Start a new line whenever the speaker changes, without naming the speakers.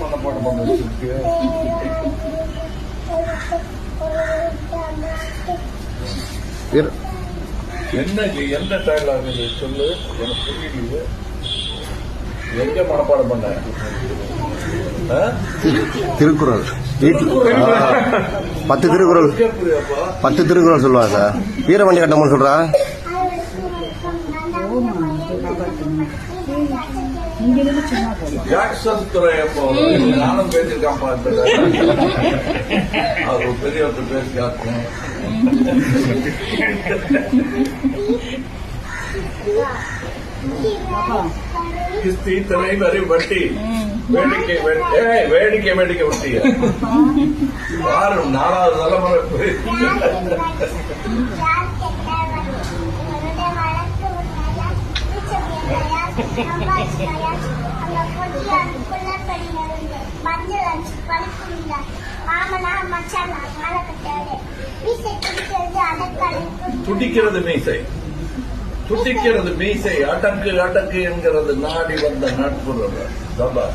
மனப்பாடம் பண்ண வச்சிருக்கு என்ன? என்ன டயலாக் சொல்லு எனக்கு புரியலையே எங்க மனப்பாடம் பண்ண?
திருக்குறள். பத்து திருக்குறள். பத்து திருக்குறள் சொல்லுவாங்க சார். வீரமணி கட்டமன் சொல்றா?
ஜாக்சன் நானும் பேசியிருக்கான் பார்த்துட்டு அவர் பெரியவர்கிட்ட பேசி காத்தேன் கிஸ்தி திரை வரி வட்டி. வேடிக்கை வேடிக்கை வேடிக்கை வட்டிய. பாரு நாலாவது தலைமுறை துடிக்கிறது மீசை. துடிக்கிறது மீசை அடக்கு அடக்கு என்கிறது நாடி வந்த நட்புறவு சபா